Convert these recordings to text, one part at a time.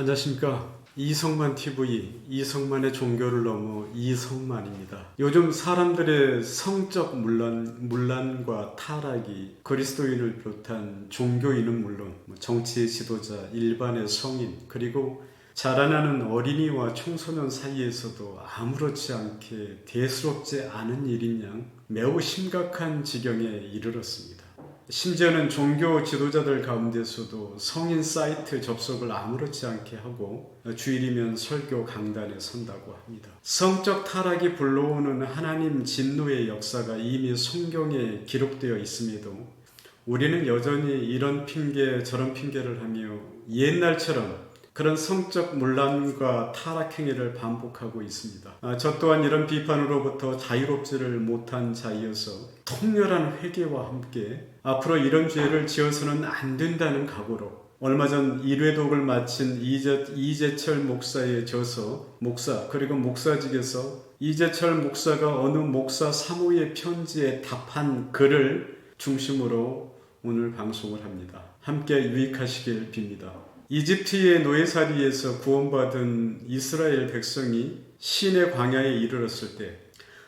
안녕하십니까. 이성만 TV, 이성만의 종교를 넘어 이성만입니다. 요즘 사람들의 성적 문란, 문란과 타락이 그리스도인을 비롯한 종교인은 물론 뭐 정치의 지도자, 일반의 성인, 그리고 자라나는 어린이와 청소년 사이에서도 아무렇지 않게 대수롭지 않은 일인 양 매우 심각한 지경에 이르렀습니다. 심지어는 종교 지도자들 가운데서도 성인 사이트 접속을 아무렇지 않게 하고 주일이면 설교 강단에 선다고 합니다. 성적 타락이 불러오는 하나님 진노의 역사가 이미 성경에 기록되어 있음에도 우리는 여전히 이런 핑계 저런 핑계를 하며 옛날처럼 그런 성적 문란과 타락 행위를 반복하고 있습니다. 아, 저 또한 이런 비판으로부터 자유롭지를 못한 자이어서 통렬한 회개와 함께 앞으로 이런 죄를 지어서는 안 된다는 각오로 얼마 전 1회독을 마친 이재, 이재철 목사의 저서 목사 그리고 목사직에서 이재철 목사가 어느 목사 사모의 편지에 답한 글을 중심으로 오늘 방송을 합니다. 함께 유익하시길 빕니다. 이집트의 노예살이에서 구원받은 이스라엘 백성이 신의 광야에 이르렀을 때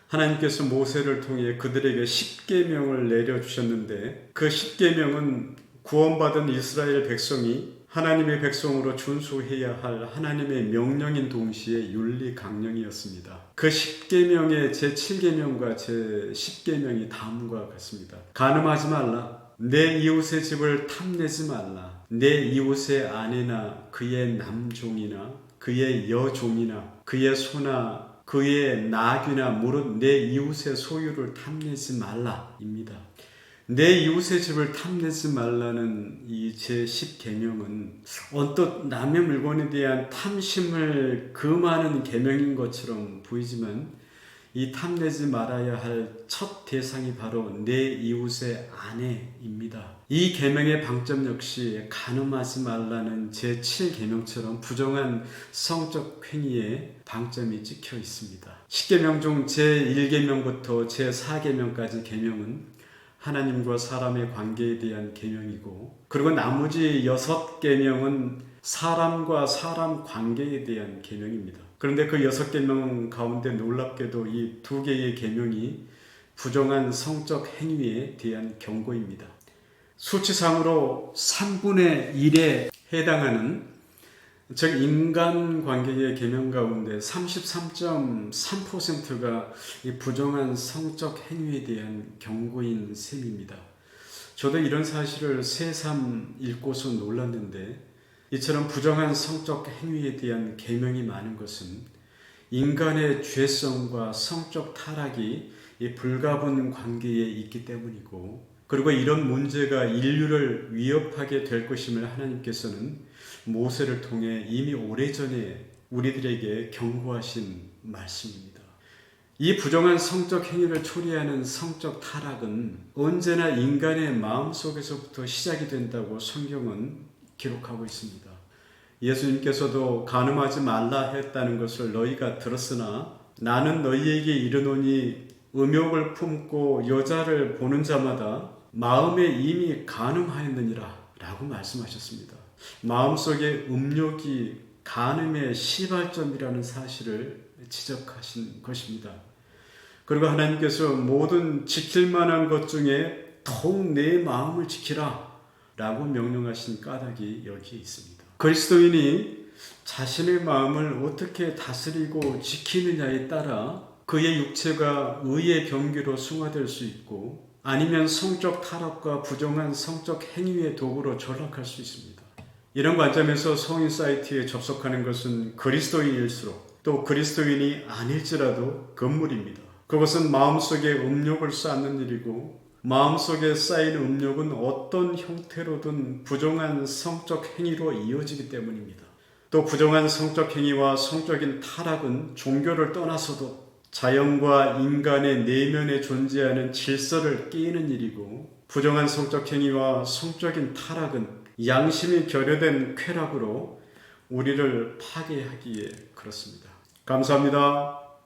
하나님께서 모세를 통해 그들에게 십계명을 내려 주셨는데 그 십계명은 구원받은 이스라엘 백성이 하나님의 백성으로 준수해야 할 하나님의 명령인 동시에 윤리 강령이었습니다. 그 10계명의 제 7계명과 제 10계명이 다음과 같습니다. 간음하지 말라. 내 이웃의 집을 탐내지 말라. 내 이웃의 아내나 그의 남종이나 그의 여종이나 그의 소나 그의 나귀나 무릇 내 이웃의 소유를 탐내지 말라입니다. 내 이웃의 집을 탐내지 말라는 이 제 10계명은 언뜻 남의 물건에 대한 탐심을 금하는 계명인 것처럼 보이지만 이 탐내지 말아야 할 첫 대상이 바로 내 이웃의 아내입니다. 이 계명의 방점 역시 간음하지 말라는 제 7 계명처럼 부정한 성적 행위에 방점이 찍혀 있습니다. 10계명 중 제 1계명부터 제 4계명까지 계명은 하나님과 사람의 관계에 대한 계명이고 그리고 나머지 여섯 계명은 사람과 사람 관계에 대한 계명입니다. 그런데 그 여섯 계명 가운데 놀랍게도 이 두 개의 계명이 부정한 성적 행위에 대한 경고입니다. 수치상으로 3분의 1에 해당하는 즉 인간 관계의 계명 가운데 33.3%가 이 부정한 성적 행위에 대한 경고인 셈입니다. 저도 이런 사실을 새삼 읽고서 놀랐는데 이처럼 부정한 성적 행위에 대한 계명이 많은 것은 인간의 죄성과 성적 타락이 이 불가분 관계에 있기 때문이고 그리고 이런 문제가 인류를 위협하게 될 것임을 하나님께서는 모세를 통해 이미 오래전에 우리들에게 경고하신 말씀입니다. 이 부정한 성적 행위를 초래하는 성적 타락은 언제나 인간의 마음 속에서부터 시작이 된다고 성경은 기록하고 있습니다. 예수님께서도 간음하지 말라 했다는 것을 너희가 들었으나 나는 너희에게 이르노니 음욕을 품고 여자를 보는 자마다 마음에 이미 간음하였느니라 라고 말씀하셨습니다. 마음속에 음욕이 간음의 시발점이라는 사실을 지적하신 것입니다. 그리고 하나님께서 모든 지킬 만한 것 중에 더욱 내 마음을 지키라 라고 명령하신 까닭이 여기에 있습니다. 그리스도인이 자신의 마음을 어떻게 다스리고 지키느냐에 따라 그의 육체가 의의 병기로 승화될 수 있고 아니면 성적 타락과 부정한 성적 행위의 도구로 전락할 수 있습니다. 이런 관점에서 성인 사이트에 접속하는 것은 그리스도인일수록 또 그리스도인이 아닐지라도 건물입니다. 그것은 마음속에 음욕을 쌓는 일이고 마음속에 쌓인 음욕은 어떤 형태로든 부정한 성적 행위로 이어지기 때문입니다. 또 부정한 성적 행위와 성적인 타락은 종교를 떠나서도 자연과 인간의 내면에 존재하는 질서를 깨는 일이고 부정한 성적 행위와 성적인 타락은 양심이 결여된 쾌락으로 우리를 파괴하기에 그렇습니다. 감사합니다.